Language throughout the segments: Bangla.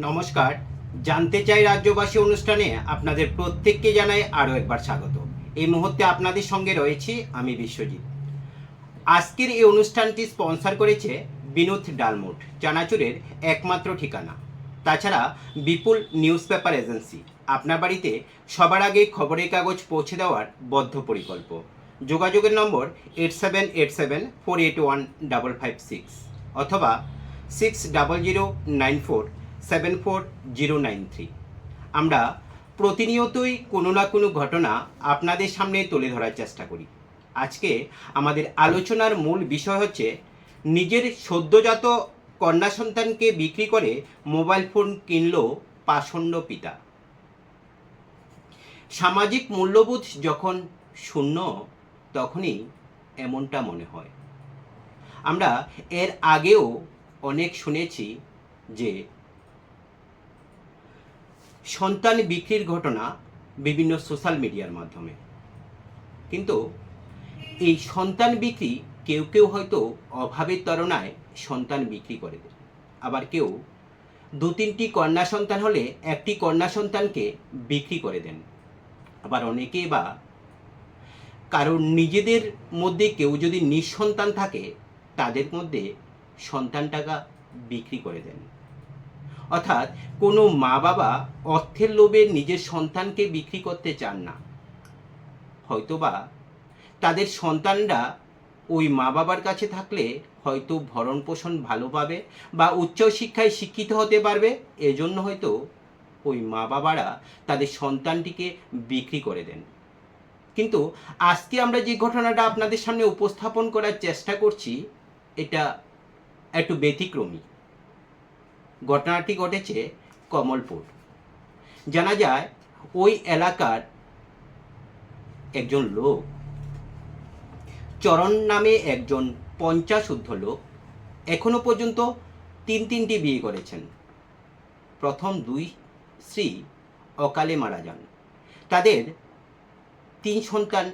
নমস্কার। জানতে চাই রাজ্যবাসী অনুষ্ঠানে আপনাদের প্রত্যেককে জানাই আরও একবার স্বাগত। এই মুহূর্তে আপনাদের সঙ্গে রয়েছি আমি বিশ্বজিৎ। আজকের এই অনুষ্ঠানটি স্পন্সর করেছে বিনোদ ডালমুট, চানাচুরের একমাত্র ঠিকানা। তাছাড়া বিপুল নিউজ পেপার এজেন্সি, আপনার বাড়িতে সবার আগে খবরের কাগজ পৌঁছে দেওয়ার বদ্ধপরিকল্প যোগাযোগের নম্বর eight seven eight seven four eight one double five six অথবা six double zero nine four seven four zero nine three আমরা প্রতিনিয়তই কোনো না কোনো ঘটনা আপনাদের সামনে তুলে ধরার চেষ্টা করি। আজকে আমাদের আলোচনার মূল বিষয় হচ্ছে নিজের সদ্যজাত কন্যা সন্তানকে বিক্রি করে মোবাইল ফোন কিনল পাষণ্ড পিতা। সামাজিক মূল্যবোধ যখন শূন্য, তখনই এমনটা মনে হয়। আমরা এর আগেও অনেক শুনেছি যে সন্তান বিক্রির ঘটনা বিভিন্ন সোশ্যাল মিডিয়ার মাধ্যমে। কিন্তু এই সন্তান বিক্রি কেউ কেউ হয়তো অভাবের তরণায় সন্তান বিক্রি করে দেয়। আবার কেউ দু তিনটি কন্যা সন্তান হলে একটি কন্যা সন্তানকে বিক্রি করে দেন। আবার অনেকে বা কারণ নিজেদের মধ্যে কেউ যদি নিঃসন্তান থাকে, তাদের মধ্যে সন্তানটাকা বিক্রি করে দেন। অর্থাৎ কোনো মা বাবা অর্থের লোভে নিজের সন্তানকে বিক্রি করতে চান না। হয়তোবা তাদের সন্তানরা ওই মা বাবার কাছে থাকলে হয়তো ভরণ পোষণ ভালো পাবে বা উচ্চ শিক্ষায় শিক্ষিত হতে পারবে, এজন্য হয়তো ওই মা বাবারা তাদের সন্তানটিকে বিক্রি করে দেন। কিন্তু আজকে আমরা যে ঘটনাটা আপনাদের সামনে উপস্থাপন করার চেষ্টা করছি, এটা একটু ব্যতিক্রমী। ঘটনাটি ঘটেছে কমলপুর। জানা যায়, ওই এলাকার একজন লোক, চরণ নামে একজন পঞ্চাশ ঊর্ধ্ব লোক, এখনও পর্যন্ত তিন তিনটি বিয়ে করেছেন। প্রথম দুই স্ত্রী অকালে মারা যান। তাদের তিন সন্তান,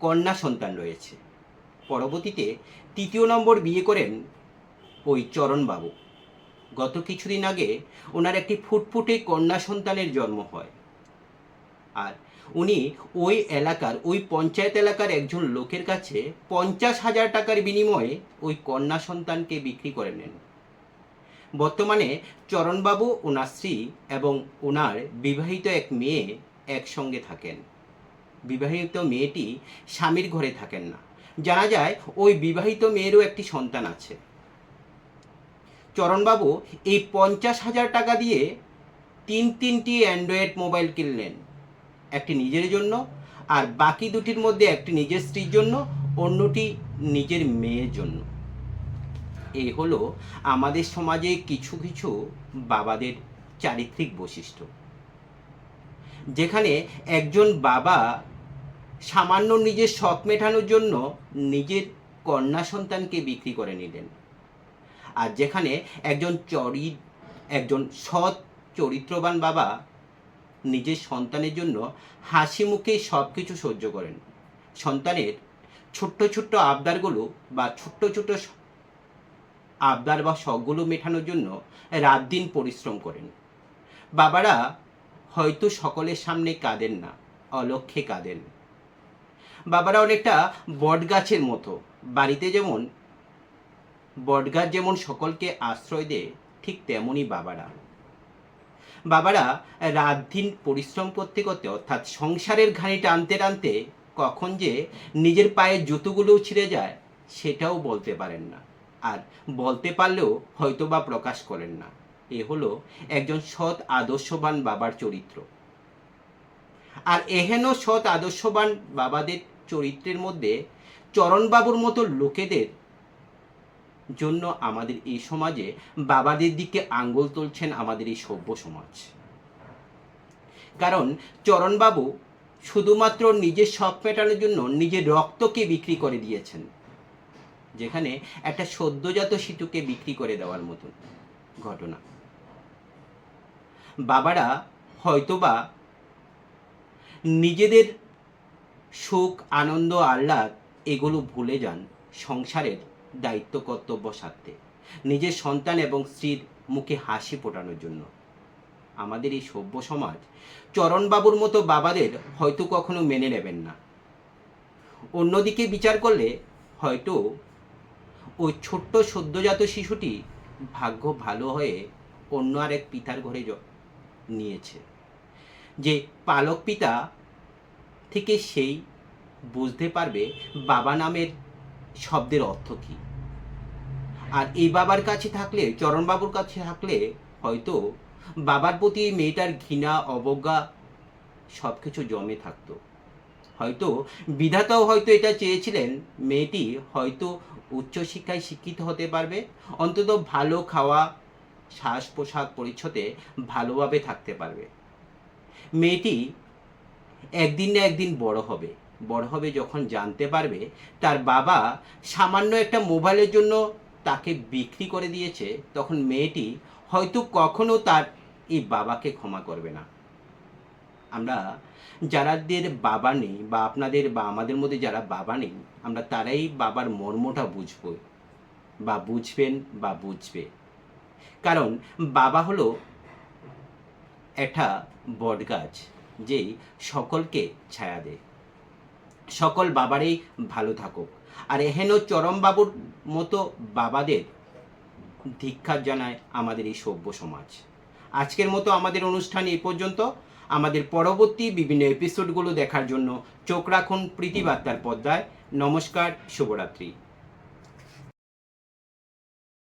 কন্যা সন্তান রয়েছে। পরবর্তীতে তৃতীয় নম্বর বিয়ে করেন ওই চরণবাবু। গত কিছুদিন আগে ওনার একটি ফুটফুটে কন্যা সন্তানের জন্ম হয়। আর উনি ওই এলাকার, ওই পঞ্চায়েত এলাকার একজন লোকের কাছে পঞ্চাশ হাজার টাকার বিনিময়ে ওই কন্যা সন্তানকে বিক্রি করে নেন। বর্তমানে চরণবাবু ওনার স্ত্রী এবং ওনার বিবাহিত এক মেয়ে একসঙ্গে থাকেন। বিবাহিত মেয়েটি স্বামীর ঘরে থাকেন না। জানা যায় ওই বিবাহিত মেয়েরও একটি সন্তান আছে। চরণবাবু, এই পঞ্চাশ হাজার টাকা দিয়ে তিন তিনটি অ্যান্ড্রয়েড মোবাইল কিনলেন। একটি নিজের জন্য আর বাকি দুটির মধ্যে একটি নিজের স্ত্রীর জন্য, অন্যটি নিজের মেয়ের জন্য। এই হলো আমাদের সমাজে কিছু কিছু বাবাদের চারিত্রিক বৈশিষ্ট্য। যেখানে একজন বাবা সামান্য নিজের শখ মেটানোর জন্য নিজের কন্যা সন্তানকে বিক্রি করে নিলেন। আর যেখানে একজন চরি, একজন সৎ চরিত্রবান বাবা নিজের সন্তানের জন্য হাসি মুখে সব কিছু সহ্য করেন। সন্তানের ছোট্ট ছোট্ট আবদারগুলো বা ছোট্ট ছোট্ট আবদার বা শখগুলো মেটানোর জন্য রাত দিন পরিশ্রম করেন। বাবারা হয়তো সকলের সামনে কাঁদেন না অলক্ষে কাঁদেন। বাবারা অনেকটা বটগাছের মতো, বাড়িতে যেমন বটগাছ যেমন সকলকে আশ্রয় দেয়, ঠিক তেমনই বাবারা। বাবারা রাত দিন পরিশ্রম করতে করতে, অর্থাৎ সংসারের ঘানি টানতে টানতে, কখন যে নিজের পায়ের জুতোগুলোও ছিঁড়ে যায়, সেটাও বলতে পারেন না। আর বলতে পারলেও হয়তো বা প্রকাশ করেন না। এ হলো একজন সৎ আদর্শবান বাবার চরিত্র। আর এহেন সৎ আদর্শবান বাবাদের চরিত্রের মধ্যে চরণবাবুর মতো লোকেদের জন্য আমাদের এই সমাজে বাবাদের দিকে আঙ্গুল তুলছেন আমাদের এই সভ্য সমাজ। কারণ চরণবাবু শুধুমাত্র নিজের শখ মেটানোর জন্য নিজের রক্তকে বিক্রি করে দিয়েছেন, যেখানে একটা সদ্যজাত শিশুকে বিক্রি করে দেওয়ার মতন ঘটনা। বাবারা হয়তোবা নিজেদের সুখ, আনন্দ, আহ্লাদ এগুলো ভুলে যান, সংসারের দায়িত্ব কর্তব্য সারতে নিজের সন্তান এবং স্ত্রীর মুখে হাসি ফোটানোর জন্য। আমাদের এই সভ্য সমাজ চরণবাবুর মতো বাবাদের হয়তো কখনো মেনে নেবেন না। অন্যদিকে বিচার করলে হয়তো ওই ছোট্ট সদ্যজাত শিশুটি ভাগ্য ভালো হয়ে অন্য আরেক পিতার ঘরে নিয়েছে। যে পালক পিতা থেকে সেই বুঝতে পারবে বাবা নামের শব্দের অর্থ কী? আর এই বাবার কাছে থাকলে, চরণবাবুর কাছে থাকলে হয়তো বাবার প্রতি মেয়েটার ঘৃণা, অবজ্ঞা সব কিছু জমে থাকতো। হয়তো বিধাতাও হয়তো এটা চেয়েছিলেন, মেয়েটি হয়তো উচ্চশিক্ষায় শিক্ষিত হতে পারবে, অন্তত ভালো খাওয়া শ্বাস পোশাক পরিচ্ছদে ভালোভাবে থাকতে পারবে। মেয়েটি একদিন না একদিন বড় হবে। বড় হবে যখন জানতে পারবে, তার বাবা সামান্য একটা মোবাইলের জন্য তাকে বিক্রি করে দিয়েছে, তখন মেয়েটি হয়তো কখনো তার এই বাবাকে ক্ষমা করবে না। আমরা যারাদের বাবা নেই বা আপনাদের বা আমাদের মধ্যে যারা বাবা নেই, আমরা তারাই বাবার মর্মটা বুঝব বা বুঝবেন বা বুঝবে। কারণ বাবা হলো একটা বটগাছ, যেই সকলকে ছায়া দেয়। সকল বাবারই ভালো থাকুক। আর এহেন চরমবাবুর মতো বাবাদের ধিক্ষা জানায় আমাদের এই সভ্য সমাজ। আজকের মতো আমাদের অনুষ্ঠান এই পর্যন্ত। আমাদের পরবর্তী বিভিন্ন এপিসোডগুলো দেখার জন্য চোখ রাখুন প্রীতিবার্তার পর্দায়। নমস্কার, শুভরাত্রি।